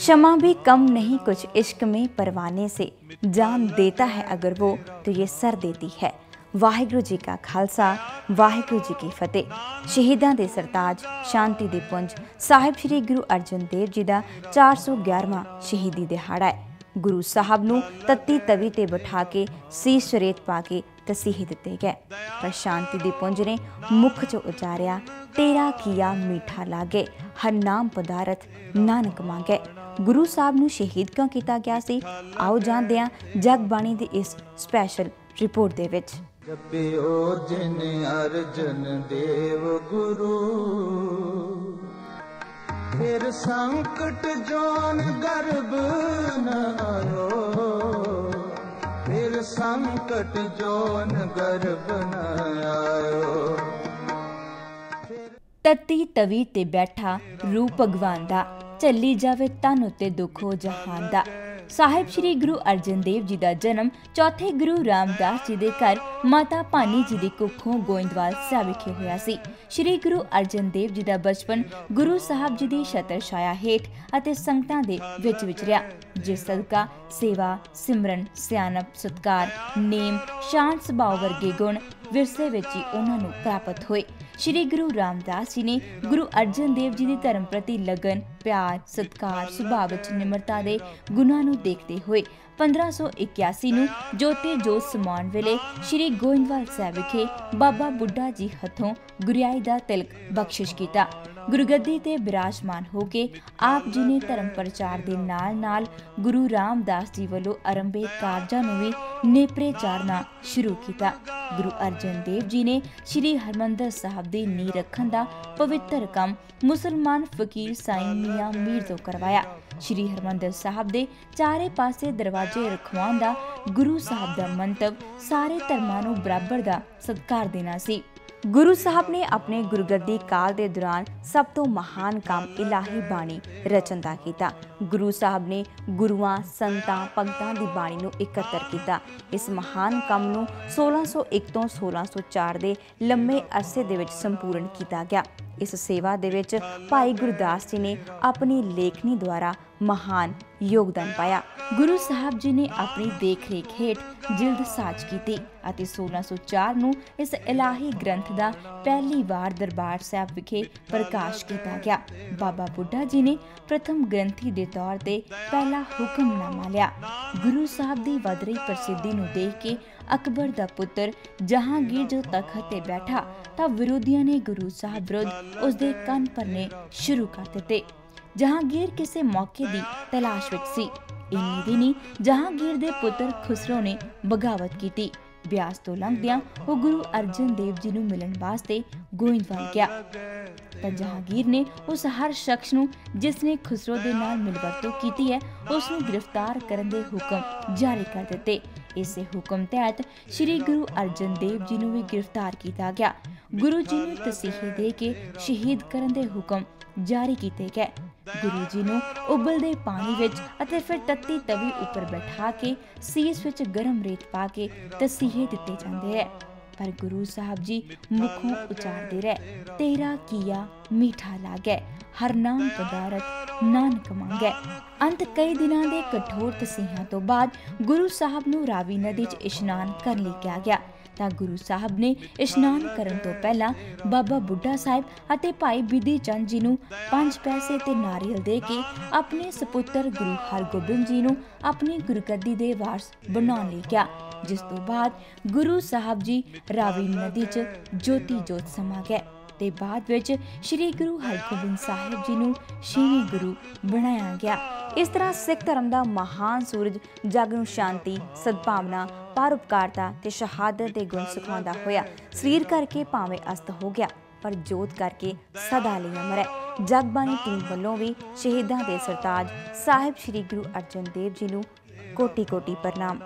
क्षमा भी कम नहीं कुछ इश्क में परवाने से जान देता है अगर वो तो ये सर देती है ਵਾਹਿਗੁਰੂ ਜੀ ਕਾ ਖਾਲਸਾ ਵਾਹਿਗੁਰੂ ਜੀ ਕੀ ਫਤਿਹ ਸ਼ਹੀਦਾਂ ਦੇ ਸਰਤਾਜ ਸ਼ਾਂਤੀ ਦੇ ਪੁੰਜ ਸਾਹਿਬ ਸ੍ਰੀ ਗੁਰੂ ਅਰਜਨ ਦੇਵ ਜੀ ਦਾ 411ਵਾਂ ਸ਼ਹੀਦੀ ਦਿਹਾੜਾ ਹੈ ਗੁਰੂ ਸਾਹਿਬ ਨੂੰ ਤੱਤੀ ਤਵੀ ਤੇ ਬਿਠਾ ਕੇ ਸੀਸ ਰੇਤ ਪਾ ਕੇ ਤਸੀਹ ਦਿੱਤੇ ਗਏ ਪਰ ਸ਼ਾਂਤੀ ਦੇ ਪੁੰਜ ਨੇ ਮੁਖ ਚ ਉਚਾਰਿਆ ਤੇਰਾ ਕੀਆ ਮੀਠਾ ਲਾਗੇ ਹਰ ਨਾਮ ਪਦਾਰਥ ਨਾਨਕ ਮੰਗੇ ਗੁਰੂ ਸਾਹਿਬ ਨੂੰ ਸ਼ਹੀਦ ਕਿਉਂ ਕੀਤਾ ਗਿਆ ਸੀ? ਆਓ ਜਾਣਦੇ ਹਾਂ ਜਗ ਬਾਣੀ ਦੀ ਇਸ ਸਪੈਸ਼ਲ ਰਿਪੋਰਟ ਦੇ ਵਿੱਚ। ਜਪਿਓ ਜਿਨ ਅਰਜਨ ਦੇਵ ਗੁਰੂ ਫਿਰ ਸੰਕਟ ਜੋਨ ਗਰਭ ਨ ਆਇਓ ਫਿਰ ਸੰਕਟ ਜੋਨ ਗਰਭ ਨ ਆਇਓ ਤਤੀ ਤਵੀ ਤੇ ਬੈਠਾ ਰੂਪ ਭਗਵਾਨ ਦਾ ਚੱਲੀ ਜਾਵੇ ਤਨ ਉਤੇ ਦੁੱਖ ਹੋ ਜਹਾਨ ਦਾ। ਸਾਹਿਬ ਸ੍ਰੀ ਗੁਰੂ ਅਰਜਨ ਦੇਵ ਜੀ ਦਾ ਜਨਮ ਚੌਥੇ ਗੁਰੂ ਰਾਮਦਾਸ ਜੀ ਦੇ ਘਰ ਮਾਤਾ ਭਾਨੀ ਜੀ ਦੀ ਕੁੱਖੋਂ ਗੋਇੰਦਵਾਲ ਸਾਹਿਬ ਵਿਖੇ ਹੋਇਆ ਸੀ। ਸ੍ਰੀ ਗੁਰੂ ਅਰਜਨ ਦੇਵ ਜੀ ਦਾ ਬਚਪਨ ਗੁਰੂ ਸਾਹਿਬ ਜੀ ਦੀ ਛਤਰ ਛਾਇਆ ਹੇਠ ਅਤੇ ਸੰਗਤਾਂ ਦੇ ਵਿੱਚ ਵਿਚਰਿਆ। ਜਿਸ ਸਦਕਾ ਸੇਵਾ, ਸਿਮਰਨ, ਸਿਆਣਪ, ਸਤਕਾਰ, ਨੇਮ ਸ਼ਾਂਤ ਸੁਭਾਅ ਵਰਗੇ ਗੁਣ ਵਿਰਸੇ ਵਿੱਚ ਹੀ ਉਹਨਾਂ ਨੂੰ ਪ੍ਰਾਪਤ ਹੋਏ। ਸ਼੍ਰੀ ਗੁਰੂ ਰਾਮਦਾਸ ਜੀ ਨੇ ਗੁਰੂ ਅਰਜਨ ਦੇਵ ਜੀ ਦੀ ਧਰਮ ਪ੍ਰਤੀ ਲਗਨ, ਪਿਆਰ, ਸਤਕਾਰ, ਸੁਭਾਅ ਵਿੱਚ ਨਿਮਰਤਾ ਦੇ ਗੁਣਾਂ ਨੂੰ ਦੇਖਦੇ ਹੋਏ 1581 ਨੂੰ ਜੋਤੀ ਜੋਤ ਸਮਾਨ ਵੇਲੇ ਸ਼੍ਰੀ ਗੋਇੰਦਵਾਲ ਸਾਹਿਬ ਵਿਖੇ ਬਾਬਾ ਬੁੱਢਾ ਜੀ ਹੱਥੋਂ ਗੁਰਿਆਈ ਦਾ ਤਿਲਕ ਬਖਸ਼ਿਸ਼ ਕੀਤਾ। ਗੁਰਗੱਦੀ ਤੇ ਬਿਰਾਜਮਾਨ ਹੋ ਕੇ ਆਪ ਜੀ ਨੇ ਧਰਮ ਪ੍ਰਚਾਰ ਦੇ ਨਾਲ-ਨਾਲ ਗੁਰੂ ਰਾਮਦਾਸ ਜੀ ਵੱਲੋਂ ਆਰੰਭੇ ਕਾਰਜਾਂ ਨੂੰ ਵੀ ਨੇਪਰੇ ਚਾਰਨਾ ਸ਼ੁਰੂ ਕੀਤਾ। ਗੁਰੂ ਅਰਜਨ ਦੇਵ ਜੀ ਨੇ ਸ੍ਰੀ ਹਰਮੰਦਰ ਸਾਹਿਬ ਦੀ ਨੀਂਹ ਰੱਖਣ ਦਾ ਪਵਿੱਤਰ ਕੰਮ ਮੁਸਲਮਾਨ ਫਕੀਰ ਸਾਈਂ ਮੀਆਂ ਮੀਰ ਤੋਂ ਕਰਵਾਇਆ। ਸ੍ਰੀ ਹਰਮੰਦਰ ਸਾਹਿਬ ਦੇ ਚਾਰੇ ਪਾਸੇ ਦਰਵਾਜ਼ੇ ਰਖਵਾਉਣ ਦਾ ਗੁਰੂ ਸਾਹਿਬ ਦਾ ਮੰਤਵ ਸਾਰੇ ਧਰਮਾਂ ਨੂੰ ਬਰਾਬਰ ਦਾ ਸਤਿਕਾਰ ਦੇਣਾ ਸੀ। ਗੁਰੂ ਸਾਹਿਬ ਨੇ ਆਪਣੇ ਗੁਰਗੱਦੀ ਕਾਲ ਦੇ ਦੌਰਾਨ ਸਭ ਤੋਂ ਮਹਾਨ ਕੰਮ ਇਲਾਹੀ ਬਾਣੀ ਰਚਨ ਦਾ ਕੀਤਾ। ਗੁਰੂ ਸਾਹਿਬ ਨੇ ਗੁਰੂਆਂ, ਸੰਤਾਂ, ਭਗਤਾਂ ਦੀ ਬਾਣੀ ਨੂੰ ਇਕੱਤਰ ਕੀਤਾ। ਇਸ ਮਹਾਨ ਕੰਮ ਨੂੰ 1601 ਤੋਂ 1604 ਦੇ ਲੰਮੇ ਅਰਸੇ ਦੇ ਵਿੱਚ ਸੰਪੂਰਨ ਕੀਤਾ ਗਿਆ। ਇਸ ਸੇਵਾ ਦੇ ਵਿੱਚ ਭਾਈ ਗੁਰਦਾਸ ਜੀ ਨੇ ਆਪਣੀ ਲੇਖਣੀ ਦੁਆਰਾ ਮਹਾਨ ਯੋਗਦਾਨ ਪਾਇਆ। ਗੁਰੂ ਸਾਹਿਬ ਜੀ ਨੇ ਆਪਣੀ ਦੇਖਰੇਖ ਹੇਠ ਜਿਲਦ ਸਾਜ ਕੀਤੀ ਅਤੇ 1604 ਨੂੰ ਇਸ ਇਲਾਹੀ ਗ੍ਰੰਥ ਦਾ ਪਹਿਲੀ ਵਾਰ ਦਰਬਾਰ ਸਾਹਿਬ ਵਿਖੇ ਪ੍ਰਕਾਸ਼ ਕੀਤਾ ਗਿਆ। ਬਾਬਾ ਬੁੱਢਾ ਜੀ ਨੇ ਪ੍ਰਥਮ ਗ੍ਰੰਥੀ ਦੇ ਤੌਰ ਤੇ ਪਹਿਲਾ ਹੁਕਮਨਾਮਾ ਲਿਆ। ਗੁਰੂ ਸਾਹਿਬ ਦੀ ਵਧ ਰਹੀ ਪ੍ਰਸਿੱਧੀ ਨੂੰ ਦੇਖ ਕੇ ਅਕਬਰ ਦਾ ਪੁੱਤਰ ਜਹਾਂਗੀਰ ਜੋ ਤਖਤ ਤੇ ਬੈਠਾ ਤਾਂ ਵਿਰੋਧੀਆਂ ਨੇ ਗੁਰੂ ਸਾਹਿਬ ਵਿਰੁੱਧ ਉਸ ਦੇ ਕੰਨ ਭਰਨੇ ਸ਼ੁਰੂ ਕਰ ਦਿੱਤੇ। ਜਹਾਂਗੀਰ ਕਿਸੇ ਮੌਕੇ ਦੀ ਤਲਾਸ਼ ਵਿੱਚ ਸੀ। ਇੰਨੀ ਦਿਨੀ ਜਹਾਂਗੀਰ ਦੇ ਪੁੱਤਰ ਖੁਸਰੋ ਨੇ ਬਗਾਵਤ ਕੀਤੀ। ਬਿਆਸ ਤੋਂ ਲੰਘਦਿਆਂ ਉਹ ਗੁਰੂ ਅਰਜਨ ਦੇਵ ਜੀ ਨੂੰ ਮਿਲਣ ਵਾਸਤੇ ਗੋਇੰਦਵਾਲ ਗਿਆ। ਤਾਂ ਜਹਾਂਗੀਰ ਨੇ ਉਸ ਹਰ ਸ਼ਖਸ ਨੂੰ ਜਿਸ ਨੇ ਖੁਸਰੋ ਦੇ ਨਾਲ ਮਿਲਵਰਤੋਂ ਕੀਤੀ ਹੈ, ਉਸ ਨੂੰ ਗ੍ਰਿਫਤਾਰ ਕਰਨ ਦੇ ਹੁਕਮ ਜਾਰੀ ਕਰ ਦਿੱਤੇ। ਇਸੇ ਹੁਕਮ ਤਹਿਤ ਸ੍ਰੀ ਗੁਰੂ ਅਰਜਨ ਦੇਵ ਜੀ ਨੂੰ ਵੀ ਗ੍ਰਿਫਤਾਰ ਕੀਤਾ ਗਿਆ। ਗੁਰੂ ਜੀ ਨੂੰ ਤਸੀਹੇ ਦੇ ਕੇ ਸ਼ਹੀਦ ਕਰਨ ਦੇ ਹੁਕਮ ਜਾਰੀ ਕੀਤੇ ਗਏ। ਗੁਰੂ ਜੀ ਨੂੰ ਉਬਲਦੇ ਪਾਣੀ ਵਿੱਚ ਅਤੇ ਫਿਰ ਤੱਤੀ ਤਵੀ ਉੱਪਰ ਬਿਠਾ ਕੇ ਸੀਸ ਵਿੱਚ ਗਰਮ ਰੇਤ ਪਾ ਕੇ ਤਸੀਹੇ ਦਿੱਤੇ ਜਾਂਦੇ ਹੈ। ਪਰ ਗੁਰੂ ਸਾਹਿਬ ਜੀ ਮੁਖੋਂ ਉਚਾਰਦੇ ਰਹੇ। ਤੇਰਾ ਕੀਆ ਮੀਠਾ ਲਾਗੇ, ਹਰ ਨਾਮ ਪਦਾਰਥ ਨਾਨਕ ਮੰਗੇ। ਅੰਤ ਕਈ ਦਿਨਾਂ ਦੇ ਕਠੋਰ ਤਸੀਹਾਂ ਤੋਂ ਬਾਅਦ ਗੁਰੂ ਸਾਹਿਬ ਨੂੰ ਰਾਵੀ ਨਦੀ 'ਚ ਇਸ਼ਨਾਨ ਕਰਨ ਲਈ ਕਿਹਾ ਗਿਆ। ਤਾਂ ਗੁਰੂ ਸਾਹਿਬ ਨੇ ਇਸ਼ਨਾਨ ਕਰਨ ਤੋਂ ਪਹਿਲਾਂ ਬਾਬਾ ਬੁੱਢਾ ਸਾਹਿਬ ਅਤੇ ਭਾਈ ਬਿਧੀ ਚੰਦ ਜੀ ਨੂੰ ਪੰਜ ਪੈਸੇ ਤੇ ਨਾਰੀਅਲ ਦੇ ਕੇ ਆਪਣੇ ਸੁਪੁੱਤਰ ਗੁਰੂ ਹਰਗੋਬਿੰਦ ਜੀ ਨੂੰ ਆਪਣੀ ਗੁਰਗੱਦੀ ਦੇ ਵਾਰਸ ਬਣਾਉਣ ਲਈ ਕਿਹਾ। ਜਿਸ ਤੋਂ ਬਾਅਦ ਗੁਰੂ ਸਾਹਿਬ ਜੀ ਰਾਵੀ ਨਦੀ 'ਚ ਜੋਤੀ ਜੋਤ ਸਮਾ ਗਏ। ਤੇ ਬਾਅਦ ਵਿੱਚ ਸ੍ਰੀ ਗੁਰੂ ਹਰਗੋਬਿੰਦ ਸਾਹਿਬ ਜੀ ਨੂੰ ਛੇਵੇਂ ਗੁਰੂ ਬਣਾਇਆ ਗਿਆ। ਇਸ ਤਰ੍ਹਾਂ ਸਿੱਖ ਧਰਮ ਦਾ ਮਹਾਨ ਸੂਰਜ, ਜਗ ਨੂੰ ਸ਼ਾਂਤੀ, ਸਦਭਾਵਨਾ ਪਰਉਪਕਾਰਤਾ ਤੇ ਸ਼ਹਾਦਤ ਦੇ ਗੁਣ ਸਿਖਾਉਂਦਾ ਹੋਇਆ। ਸਰੀਰ ਕਰਕੇ ਭਾਵੇਂ ਅਸਤ ਹੋ ਗਿਆ, ਪਰ ਜੋਤ ਕਰਕੇ ਸਦਾ ਲਈ ਅਮਰ ਹੈ। ਜਗਬਾਣੀ ਟੀਮ ਵੱਲੋਂ ਵੀ ਸ਼ਹੀਦਾਂ ਦੇ ਸਰਤਾਜ ਸਾਹਿਬ ਸ੍ਰੀ ਗੁਰੂ ਅਰਜਨ ਦੇਵ ਜੀ ਨੂੰ ਕੋਟੀ ਕੋਟੀ ਪ੍ਰਣਾਮ।